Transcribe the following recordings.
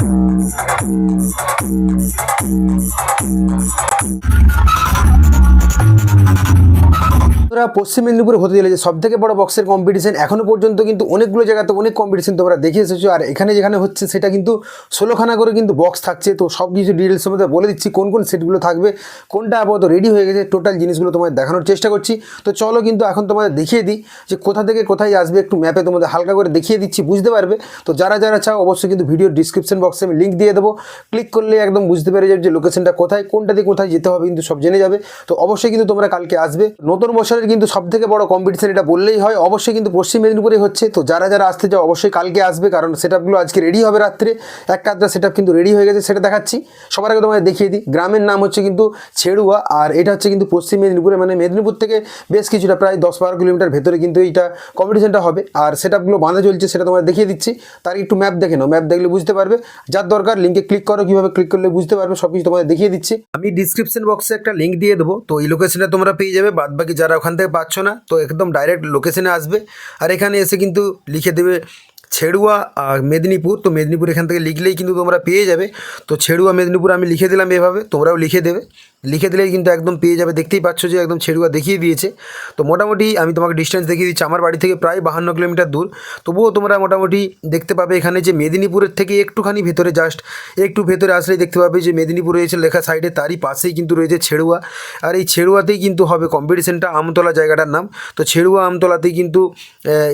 Thank you. তোমরা পশ্চিম মেদিনীপুরে হতে চলেছে সব থেকে বড় বক্সের কম্পিটিশন এখনও পর্যন্ত কিন্তু অনেকগুলো জায়গাতে অনেক কম্পিটিশন তোমরা দেখে এসেছ। আর এখানে যেখানে হচ্ছে সেটা কিন্তু ষোলোখানা করে কিন্তু বক্স থাকছে। তো সব কিছু ডিটেলসের মধ্যে বলে দিচ্ছি, কোন কোন সেটগুলো থাকবে, কোনটা আপাতত রেডি হয়ে গেছে টোটাল জিনিসগুলো তোমাদের দেখানোর চেষ্টা করছি। তো চলো কিন্তু এখন তোমাদের দেখিয়ে দিই যে কোথা থেকে কোথায় আসবে, একটু ম্যাপে তোমাদের হালকা করে দেখিয়ে দিচ্ছি, বুঝতে পারবে? তো যারা যারা চাও অবশ্যই কিন্তু ভিডিওর ডিসক্রিপশন বক্সে আমি লিঙ্ক দিয়ে দেবো। ক্লিক করলে একদম বুঝতে পেরে যাবে যে লোকেশনটা কোথায় কোনটা দিয়ে কোথায় যেতে হবে কিন্তু সব জেনে যাবে। তো অবশ্যই কিন্তু তোমরা কালকে আসবে। নতুন বছরের কিন্তু সব থেকে বড় কম্পিটিশন এটা বললেই হয়। অবশ্যই কিন্তু পশ্চিম মেদিনীপুরে হচ্ছে। তো যারা যারা আসতে চাও অবশ্যই কালকে আসবে, কারণ সেটআপগুলো আজকে রেডি হবে রাত্রে। একটা আধটা সেটআপ কিন্তু রেডি হয়ে গেছে, সেটা দেখাচ্ছি। সবার আগে তোমাদের দেখিয়ে দিই। গ্রামের নাম হচ্ছে কিন্তু ছেড়ুয়া, আর এটা হচ্ছে কিন্তু পশ্চিম মেদিনীপুরে। মানে মেদিনীপুর থেকে বেশ কিছুটা প্রায় দশ বারো কিলোমিটার ভেতরে কিন্তু এইটা কম্পিটিশনটা হবে। আর সেটআপগুলো বাঁধা চলছে, সেটা তোমাদের দেখিয়ে দিচ্ছি। তার একটু ম্যাপ দেখে নাও। ম্যাপ দেখলে বুঝতে পারবে। যার দরকার লিঙ্কে ক্লিক করো, কীভাবে ক্লিক করলে বুঝতে পারবে সব কিছু তোমাদের দেখিয়ে দিচ্ছি। আমি ডিসক্রিপশন বক্সে একটা লিঙ্ক দিয়ে দেবো। তো এই লোকেশনটা তোমরা পেয়ে যাবে বাদ বাকি যারা ওখান থেকে পাচ্ছ না, তো একদম ডাইরেক্ট লোকেশনে আসবে। আর এখানে এসে কিন্তু লিখে দেবে ছেড়ুয়া আর মেদিনীপুর, তো মেদিনীপুর এখান থেকে লিখলেই কিন্তু তোমরা পেয়ে যাবে। তো ছেড়ুয়া, মেদিনীপুর আমি লিখে দিলাম এভাবে, তোমরাও লিখে দেবে। লিখে দিলেই কিন্তু একদম পেয়ে যাবে। দেখতেই পাচ্ছ যে একদম ছেড়ুয়া দেখিয়ে দিয়েছে। তো মোটামুটি আমি তোমাকে ডিস্টেন্স দেখিয়ে দিচ্ছি। আমার বাড়ি থেকে প্রায় বাহান্ন কিলোমিটার দূর। তবুও তোমরা মোটামুটি দেখতে পাবে এখানে যে মেদিনীপুরের থেকে একটুখানি ভেতরে জাস্ট একটু ভেতরে আসলেই দেখতে পাবে যে মেদিনীপুর রয়েছে লেখা সাইডে তারই পাশেই কিন্তু রয়েছে ছেড়ুয়া। আর এই ছেড়ুয়াতেই কিন্তু হবে কম্পিটিশনটা আমতলা জায়গাটার নাম। তো ছেড়ুয়া আমতলাতেই কিন্তু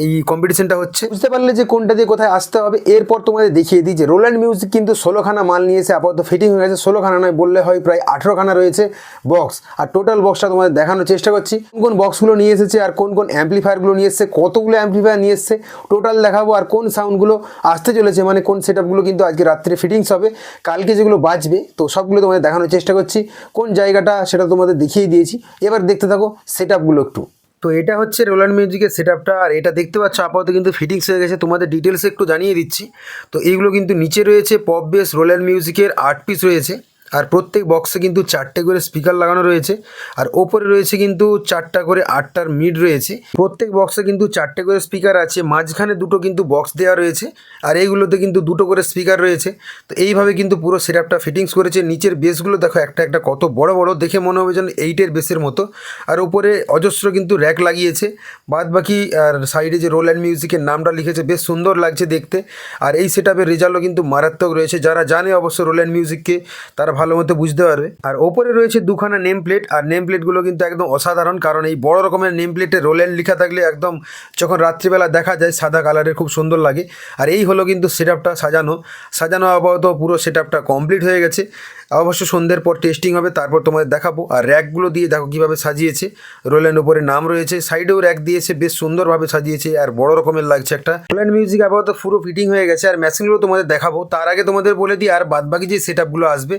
এই কম্পিটিশনটা হচ্ছে। বুঝতে পারলে যে কোনটা দিয়ে কোথায় আসতে হবে। এরপর তোমাদের দেখিয়ে দিই যে রোল্যান্ড মিউজিক কিন্তু ষোলোখানা মাল নিয়েছে আপাতত ফিটিং হয়ে গেছে। ষোলোখানা নয়, বললে হয় প্রায় আঠেরোখানা রয়েছে। বক্স আর টোটাল বক্সটা তোমাদের দেখানোর চেষ্টা করছি। কোন কোন বক্সগুলো নিয়ে এসেছে আর কোন কোন অ্যাম্পলিফায়ারগুলো নিয়ে এসেছে, কতগুলো অ্যাম্পলিফায়ার নিয়ে এসেছে টোটাল দেখাবো আর কোন সাউন্ডগুলো আসতে চলেছে মানে কোন সেটআপগুলো কিন্তু আজকে রাত্রে ফিটিংস হবে, কালকে যেগুলো বাজবে, তো সবগুলো তোমাদের দেখানোর চেষ্টা করছি, কোন জায়গাটা সেটা তোমাদের দেখিয়ে দিয়েছি। এবার দেখতে থাকো সেটআপগুলো একটু। তো এটা হচ্ছে রোল্যান্ড মিউজিকের সেটআপটা আর এটা দেখতে পাচ্ছ আপাতত কিন্তু ফিটিংস হয়ে গেছে, তোমাদের ডিটেলস একটু জানিয়ে দিচ্ছি। তো এইগুলো কিন্তু নিচে রয়েছে পপ বেস রোল্যান্ড মিউজিকের আট পিস রয়েছে। আর প্রত্যেক বক্সে কিন্তু চারটে করে স্পিকার লাগানো রয়েছে। আর ওপরে রয়েছে কিন্তু চারটা করে আটটার মিড রয়েছে। প্রত্যেক বক্সে কিন্তু চারটে করে স্পিকার আছে। মাঝখানে দুটো কিন্তু বক্স দেওয়া রয়েছে। আর এইগুলোতে কিন্তু দুটো করে স্পিকার রয়েছে। তো এইভাবে কিন্তু পুরো সেটআপটা ফিটিংস করেছে। নিচের বেসগুলো দেখো একটা একটা কত বড় বড়। দেখে মনে হবে যেন এইটের বেসের মতো। আর উপরে অজস্র কিন্তু র্যাক লাগিয়েছে। বাদ বাকি আর সাইডে যে রোল অ্যান্ড মিউজিকের নামটা লিখেছে, বেশ সুন্দর লাগছে দেখতে। আর এই সেটআপের রেজাল্টও কিন্তু মারাত্মক রয়েছে। যারা জানে অবশ্য রোল অ্যান্ড মিউজিককে তারা ভালো মতো বুঝতে পারবে। আর ওপরে রয়েছে দুখানা নেম প্লেট আর নেম প্লেটগুলো কিন্তু একদম অসাধারণ, কারণ এই বড় রকমের নেম প্লেটে রোলেন লেখা থাকলে একদম যখন রাত্রিবেলা দেখা যায়, সাদা কালারের খুব সুন্দর লাগে। আর এই হলো কিন্তু সেটআপটা সাজানো। সাজানো আপাতত পুরো সেট কমপ্লিট হয়ে গেছে। অবশ্য সন্ধ্যের পর টেস্টিং হবে, তারপর তোমাদের দেখাবো। আর র্যাকগুলো দিয়ে দেখো কীভাবে সাজিয়েছে। রোল্যান্ড উপরে নাম রয়েছে সাইডেও র্যাক দিয়েছে, বেশ সুন্দরভাবে সাজিয়েছে আর বড় রকমের লাগছে একটা। রোল্যান্ড মিউজিক আপাতত পুরো ফিটিং হয়ে গেছে আর মেশিনগুলো তোমাদের দেখাবো। তার আগে তোমাদের বলে দিই, আর বাদবাকি যে সেট আসবে,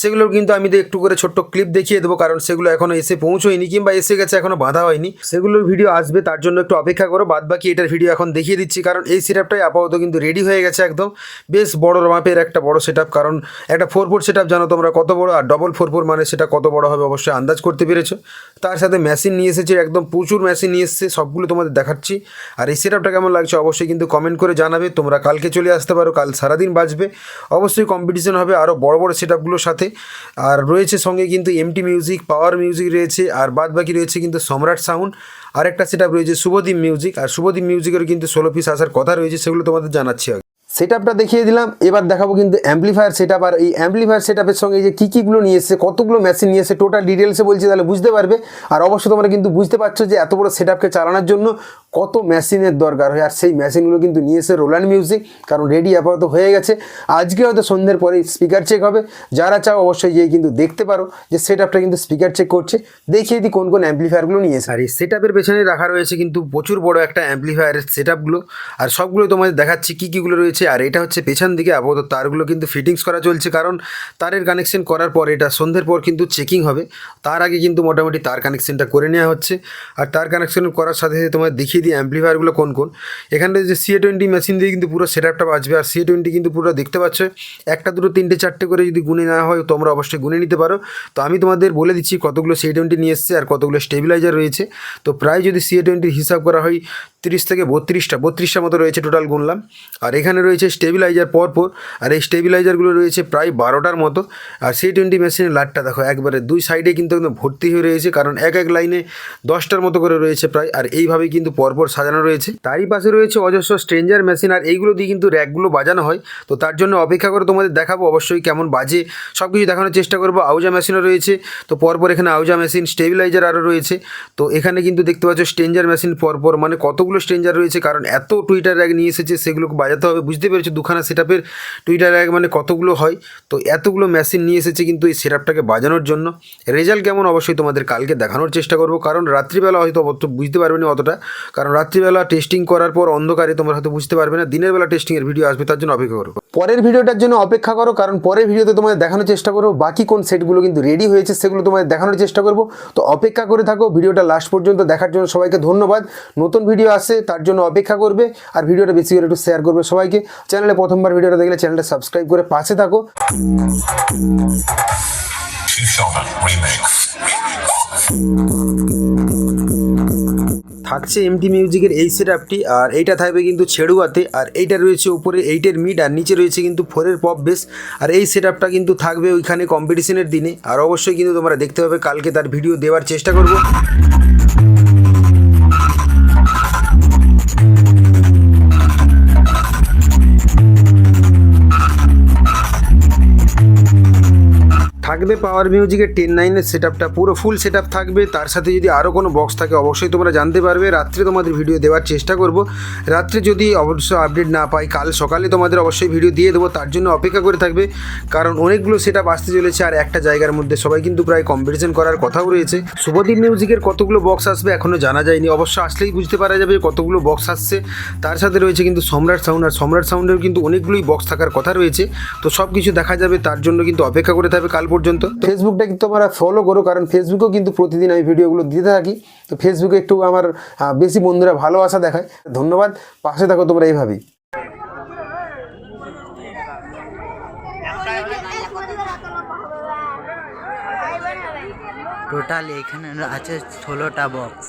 সেগুলোর কিন্তু আমি একটু করে ছোট্ট ক্লিপ দেখিয়ে দেবো, কারণ সেগুলো এখনও এসে পৌঁছোয়নি কিংবা এসে গেছে এখনও বাঁধা হয়নি। সেগুলোর ভিডিও আসবে, তার জন্য একটু অপেক্ষা করো। বাদবাকি এটার ভিডিও এখন দেখিয়ে দিচ্ছি, কারণ এই সেট আপটাই আপাতত কিন্তু রেডি হয়ে গেছে একদম। বেশ বড় মাপের একটা বড় সেট কারণ একটা ফোর ফোর সেট জানো তোমরা কত বড় আর ডবল ফোর ফোর মানে সেটা কত বড় হবে অবশ্যই আন্দাজ করতে পেরেছ। তার সাথে মেশিন নিয়ে এসেছে, একদম প্রচুর মেশিন নিয়ে এসেছে, সবগুলো তোমাদের দেখাচ্ছি। আর এই সেট আপটা কেমন লাগছে অবশ্যই কিন্তু কমেন্ট করে জানাবে। তোমরা কালকে চলে আসতে পারো, কাল সারাদিন বাজবে অবশ্যই কম্পিটিশন হবে আরও বড় বড় সেটআপগুলোর সাথে। আর রয়েছে সঙ্গে কিন্তু এমটি মিউজিক পাওয়ার মিউজিক রয়েছে, আর বাদ বাকি রয়েছে কিন্তু সম্রাট সাউন্ড আরেকটা সেটআপ রয়েছে শুভদীপ মিউজিক আর শুভদীপ মিউজিকের কিন্তু ষোলো পিস আসার কথা রয়েছে, সেগুলো তোমাদের জানাচ্ছি সেট দেখিয়ে দিলাম। এবার দেখাবো কিন্তু অ্যাম্পলিফায়ার সেট আর এই অ্যাম্পলিফায়ার সেট সঙ্গে যে কী কীগুলো নিয়ে এসেছে, কতগুলো মেশিন নিয়ে এসে টোটাল ডিটেলসে বলছি তাহলে বুঝতে পারবে। আর অবশ্যই তোমরা কিন্তু বুঝতে পারছ যে এত বড় সেট চালানোর জন্য কত মেশিনের দরকার হয়। আর সেই মেশিনগুলো কিন্তু নিয়ে এসে রোল্যান্ড মিউজিক কারণ রেডি আপাতত হয়ে গেছে। আজকে হয়তো সন্ধ্যের পরেই স্পিকার চেক হবে। যারা চাও অবশ্যই গিয়ে কিন্তু দেখতে পারো যে সেট আপটা কিন্তু স্পিকার চেক করছে। দেখিয়ে দিই কোন কোন অ্যাম্পলিফায়ারগুলো নিয়ে এসে আর এই সেট আপের পেছনে রাখা রয়েছে কিন্তু প্রচুর বড় একটা অ্যাম্পলিফায়ারের সেট আপগুলো আর সবগুলো তোমাদের দেখাচ্ছি কী কীগুলো রয়েছে। আর এটা হচ্ছে পেছন দিকে আপাতত। তারগুলো কিন্তু ফিটিংস করা চলছে, কারণ তারের কানেকশন করার পর এটা সন্ধ্যের পর কিন্তু চেকিং হবে। তার আগে কিন্তু মোটামুটি তার কানেকশনটা করে নেওয়া হচ্ছে। আর তার কানেকশন করার সাথে সাথে তোমার দেখিয়ে দিই অ্যাম্পলিফায়ারগুলো কোন কোন। এখানে যে সিএ টোয়েন্টি মেশিন দিয়ে কিন্তু পুরো সেট আপটা বাজবে। আর সিএ টোয়েন্টি কিন্তু পুরো দেখতে পাচ্ছ, একটা, দুটো, তিনটে, চারটে করে যদি গুনে নেওয়া হয়, তোমরা অবশ্যই গুনে নিতে পারো। তো আমি তোমাদের বলে দিচ্ছি কতগুলো সিএ টোয়েন্টি নিয়ে এসছে আর কতগুলো স্টেবিলাইজার রয়েছে। তো প্রায় যদি সিএ টোয়েন্টির হিসাব করা হয় তিরিশ থেকে বত্রিশটা বত্রিশটা মতো রয়েছে টোটাল গুনলাম। আর এখানে রয়েছে স্টেবিলাইজার পরপর, আর এই স্টেবিলাইজারগুলো রয়েছে প্রায় বারোটার মতো। আর সি টোয়েন্টি মেশিনের লাটটা দেখো, একবারে দুই সাইডে কিন্তু একদম ভর্তি হয়ে রয়েছে, কারণ এক এক লাইনে দশটার মতো করে রয়েছে প্রায়, আর এইভাবেই কিন্তু পরপর সাজানো রয়েছে। তারই পাশে রয়েছে অজস্র স্ট্রেঞ্জার মেশিন আর এইগুলো দিয়ে কিন্তু র্যাকগুলো বাজানো হয়। তো তার জন্য অপেক্ষা করে তোমাদের দেখাবো, অবশ্যই কেমন বাজে সব কিছু দেখানোর চেষ্টা করব। আউজা মেশিনও রয়েছে, তো পরপর এখানে আউজা মেশিন স্টেবিলাইজার আরও রয়েছে। তো এখানে কিন্তু দেখতে পাচ্ছ স্ট্রেঞ্জার মেশিন পরপর মানে কতগুলো স্ট্রেঞ্জার রয়েছে, কারণ এত টুইটার র্যাগ নিয়ে এসেছে, সেগুলোকে বাজাতে হবে। বুঝতে পেরেছি? দুখানা সেট আপের টুইটার র্যাগ মানে কতগুলো হয়? তো এতগুলো মেশিন নিয়ে এসেছে কিন্তু এই সেট আপটাকে বাজানোর জন্য। রেজাল্ট কেমন? অবশ্যই তোমাদের কালকে দেখানোর চেষ্টা করব। কারণ রাত্রিবেলা হয়তো অত বুঝতে পারবে না অতটা। কারণ রাত্রিবেলা টেস্টিং করার পর অন্ধকারে তোমরা হয়তো বুঝতে পারবে না। দিনের বেলা টেস্টিংয়ের ভিডিও আসবে, তার জন্য অপেক্ষা করো পরের ভিডিওটার জন্য অপেক্ষা করো, কারণ পরের ভিডিওতে তোমাদের দেখানোর চেষ্টা করব, বাকি কোন সেটগুলো কিন্তু রেডি হয়েছে সেগুলো তোমাদের দেখানোর চেষ্টা করব। তো অপেক্ষা করে থাকো, ভিডিওটা লাস্ট পর্যন্ত দেখার জন্য সবাইকে ধন্যবাদ। নতুন ভিডিও আসে, তার জন্য অপেক্ষা করবে, আর ভিডিওটা বেশি করে একটু শেয়ার করবে সবাইকে। চ্যানেলে প্রথমবার ভিডিওটা দেখলে চ্যানেলটা সাবস্ক্রাইব করে পাশে থাকো. থাকছে এমটি মিউজিকের এই সেট আপটি আর এইটা থাকবে কিন্তু ছেড়ুয়াতে, আর এইটা রয়েছে উপরে এইটের মিড আর নিচে রয়েছে কিন্তু ফোরের পপ বেস আর এই সেট আপটা কিন্তু থাকবে ওইখানে কম্পিটিশনের দিনে, আর অবশ্যই কিন্তু তোমরা দেখতে পাবে, কালকে তার ভিডিও দেওয়ার চেষ্টা করব। থাকবে পাওয়ার মিউজিকের টেন নাইনের সেট আপটা পুরো ফুল সেট থাকবে। তার সাথে যদি আরও কোনো বক্স থাকে, অবশ্যই তোমরা জানতে পারবে। রাত্রে তোমাদের ভিডিও দেওয়ার চেষ্টা করব। রাত্রে যদি অবশ্য আপডেট না পাই, কাল সকালে তোমাদের অবশ্যই ভিডিও দিয়ে দেবো। তার জন্য অপেক্ষা করে থাকবে। কারণ অনেকগুলো সেট আসতে চলেছে আর একটা জায়গার মধ্যে সবাই কিন্তু প্রায় কম্পিটিশন করার কথাও রয়েছে। শুভদীপ মিউজিকের কতগুলো বক্স আসবে এখনও জানা যায়নি। অবশ্য আসলেই বুঝতে পারা যাবে কতগুলো বক্স আসছে। তার সাথে রয়েছে কিন্তু সম্রাট সাউন্ড আর সম্রাট সাউন্ডের কিন্তু অনেকগুলোই বক্স থাকার কথা রয়েছে। তো সব কিছু দেখা যাবে। তার জন্য কিন্তু অপেক্ষা করে থাকবে। কাল পর্যন্ত ফেসবুকটা কিন্তু আমরা ফলো করো, কারণ ফেসবুকেও কিন্তু প্রতিদিন আমি ভিডিওগুলো দিতে থাকি। তো ফেসবুকে একটু আমার বেশি বন্ধুরা ভালোবাসা দেখায়। ধন্যবাদ, পাশে থাকো তোমরা এইভাবেই। টোটাল এখানে আছে ষোলোটা বক্স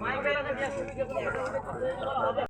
মাইক